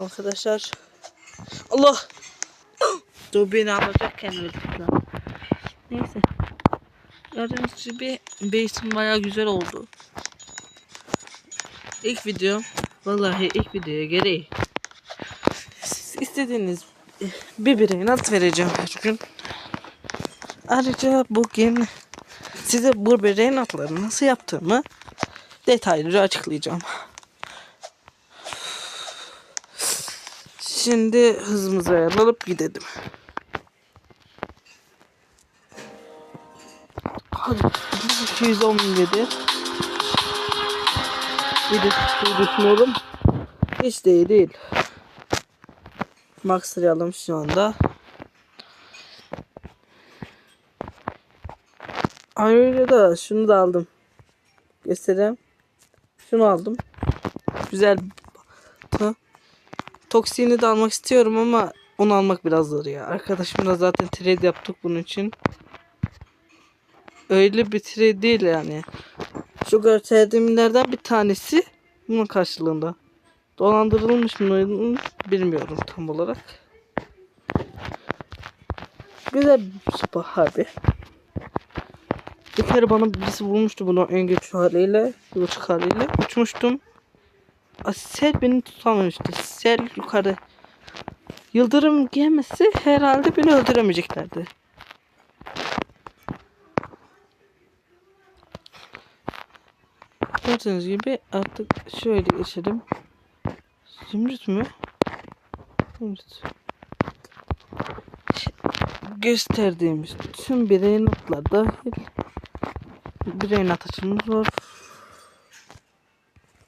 Arkadaşlar. Allah. Dur beni alacakken öldük lan. Neyse. Gördüğünüz gibi base'im baya güzel oldu. İlk video. Vallahi ilk videoya gereği. Siz istediğiniz bir bireye not vereceğim her gün. Ayrıca bugün size bu birey notları nasıl yaptığımı detaylıca açıklayacağım. Şimdi hızımızı ayarlanıp gidelim. Hadi 217 Bir de düşünüyorum. Hiç değil değil. Maxlayalım şu anda. Ayrıca da şunu da aldım. Göstereyim. Şunu aldım. Güzel. Ha. Toksiğini de almak istiyorum ama onu almak biraz zor ya. Arkadaşımla zaten trade yaptık bunun için. Öyle bir trade değil yani. Şu gösterdiğimlerden bir tanesi bunun karşılığında. Dolandırılmış mı bilmiyorum tam olarak. Güzel bir sopa harbi. Bir kere bana birisi vurmuştu bunu en güçlü haliyle, yılçık haliyle. Uçmuştum. Sel beni tutamamıştı. Sel yukarı. Yıldırım gelmesi herhalde beni öldüremeyeceklerdi. Gördüğünüz gibi artık şöyle geçelim. Zümrüt mü? Zümrüt. Gösterdiğimiz tüm birey notlarda birey not açımız var.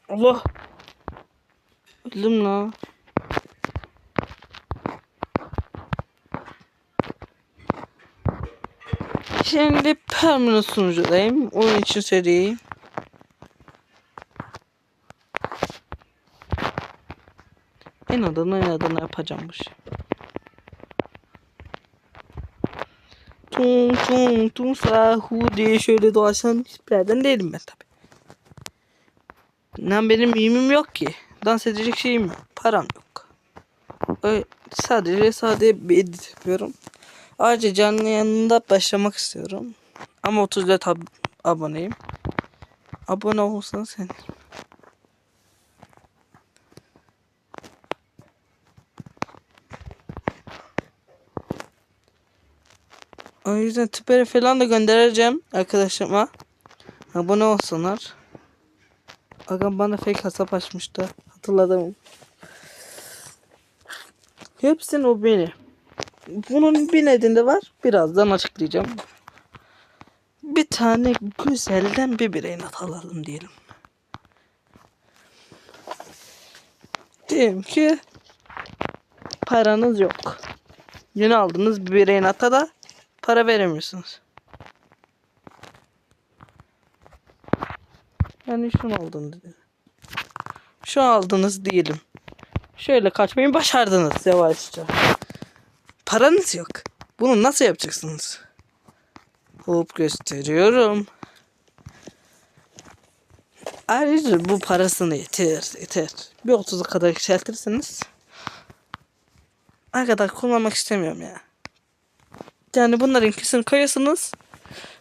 Allah! Öldüm la. Şimdi permanent sunucudayım. Onun için söyleyeyim. En adına en adına yapacağımmış. Tung tung tung sahu diye şöyle dolaşan tiplerden değilim ben tabi. Lan benim mimim yok ki. Dans edecek şeyim. Param yok. Öyle, sadece sade bir edit yapıyorum. Ayrıca canlı yanında başlamak istiyorum. Ama 34 ab- aboneyim. Abone olsan sen. O yüzden tüperi falan da göndereceğim arkadaşıma. Abone olsunlar. Agam bana fake hesap açmıştı. Hatırladım. Hepsinin o beni. Bunun bir nedeni var. Birazdan açıklayacağım. Bir tane güzelden bir birey not alalım diyelim. Diyelim ki paranız yok. Yeni aldığınız bir birey nota da para veremiyorsunuz. Yani şunu aldın dedi. Şu aldınız diyelim. Şöyle kaçmayı başardınız yavaşça. Paranız yok. Bunu nasıl yapacaksınız? Hop gösteriyorum. Ayrıca bu parasını yeter yeter. Bir 30'a kadar yükseltirseniz ne kadar kullanmak istemiyorum ya. Yani bunların ikisini koyuyorsunuz.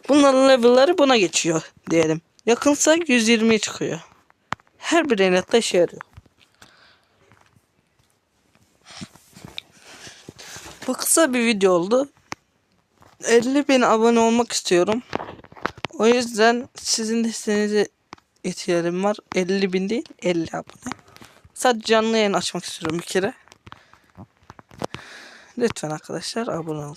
Bunların level'ları buna geçiyor diyelim. Yakınsa 120'ye çıkıyor. Her bir renatta işe yarıyor. Bu kısa bir video oldu. 50 bin abone olmak istiyorum. O yüzden sizin desteğinize ihtiyacım var. 50 bin değil 50 abone. Sadece canlı yayın açmak istiyorum bir kere. Lütfen arkadaşlar abone olun.